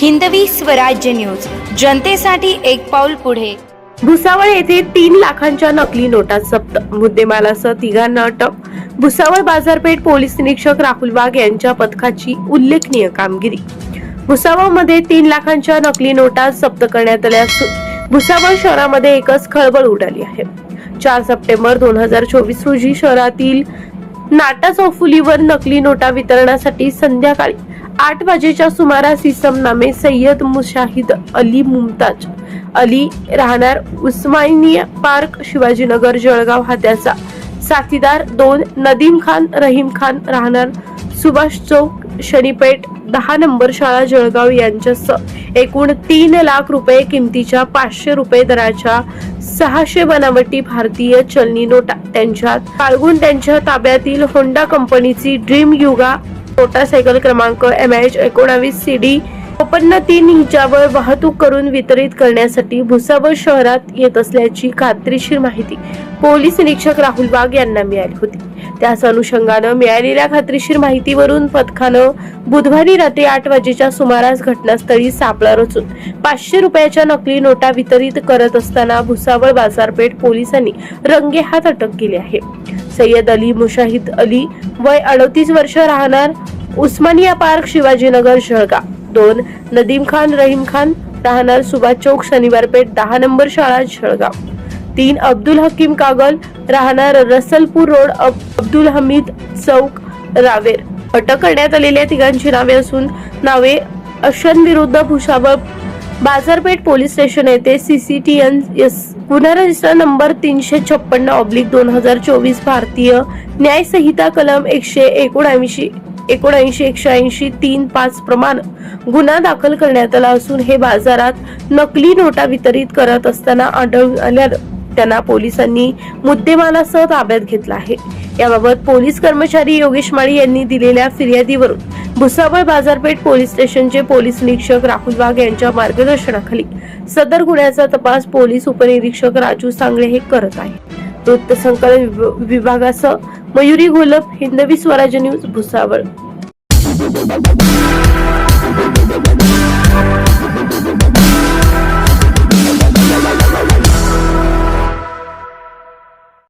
Hindavi Swarajya news. जनतेसाठी एक पाऊल पुढे. भुसावळ येथे तीन लाखांच्या नकली नोटा जप्त. मुद्देमालासह तिघांना अटक. भुसावळ बाजारपेठ पोलीस निरीक्षक राहुल वाघ यांच्या पथकाची उल्लेखनीय कामगिरी. भुसावळमध्ये तीन लाखांच्या नकली नोटा जप्त करण्यात आल्या असून भुसावळ शहरामध्ये एकच खळबळ उडाली आहे. चार सप्टेंबर दोन हजार चोवीस रोजी शहरातील नाटा चौफुलीवर नकली नोटा वितरणासाठी संध्याकाळी आठ वाजेच्या सुमारास इसम नामे सय्यद मुशाहिद अली मुमताज अली राहणार उस्मानिया पार्क शिवाजीनगर जळगाव. हा त्याचा साथीदार दोन नदीम खान रहीम खान राहणार सुभाष चौक शनीपेठ दहा नंबर शाळा जळगाव यांच्यासह एकूण तीन लाख रुपये किमतीच्या पाचशे रुपये दराच्या सहाशे बनावटी भारतीय चलनी नोटा. त्यांच्यात बाळगून त्यांच्या ताब्यातील होंडा कंपनीची ड्रीम युगा मोटारसायकल क्रमांक एम एच एकोणावीस सी डी चोपन्न तीन हिच्यावर वाहतूक करून वितरित करण्यासाठी भुसावळ शहरात येत असल्याची खात्रीशीर माहिती पोलीस निरीक्षक राहुल वाघ यांना मिळाली होती. त्याच अनुषंगानं मिळालेल्या खात्रीशीर माहितीवरून पथकानं बुधवारी रात्री आठ वाजेच्या सुमारास घटनास्थळी सापळा रचून पाचशे रुपयाच्या नकली नोटा वितरित करत असताना भुसावळ बाजारपेठ पोलिसांनी रंगेहात अटक केली आहे. सय्यद अली मुशाहिद अली वय अडतीस वर्ष राहणार उस्मानिया पार्क शिवाजीनगर जळगाव. दोन नदीम खान रहीम खान राहणार सुभाष चौक शनिवार पेठ दहा नंबर शाळा जळगाव. तीन अब्दुल हकीम कागल राहणार रसलपूर रोड अब्दुल हमीद चौक रावेर. अटक करण्यात आलेल्या तिघांची नावे असून नावे अशन विरुद्ध भुसावळ बाजारपेठ पोलीस स्टेशन येथे सीसीटीएन एस गुन्हा रजिस्टर नंबर तीनशे छप्पन्न ऑब्लिक दोन हजार चोवीस भारतीय न्यायसंहिता कलम एकशे एकोणऐंशी एकोणऐंशी एकशे ऐंशी तीन पाच प्रमाण गुन्हा दाखल करण्यात आला असून हे बाजारात नकली नोटा वितरित करत असताना आढळून आल्यानं त्यांना पोलिसांनी मुद्देमालासह ताब्यात घेतला आहे. याबाबत पोलीस कर्मचारी योगेश माळी यांनी दिलेल्या फिर्यादीवरून भुसावळ बाजारपेठ पोलीस स्टेशनचे पोलीस निरीक्षक राहुल वाघ यांच्या मार्गदर्शनाखाली सदर गुन्ह्याचा तपास पोलीस उपनिरीक्षक राजू सांगळे हे करत आहे वृत्त संकलन विभ- विभागासह मयुरी घोलप हिंदवी स्वराज न्यूज भुसावळ.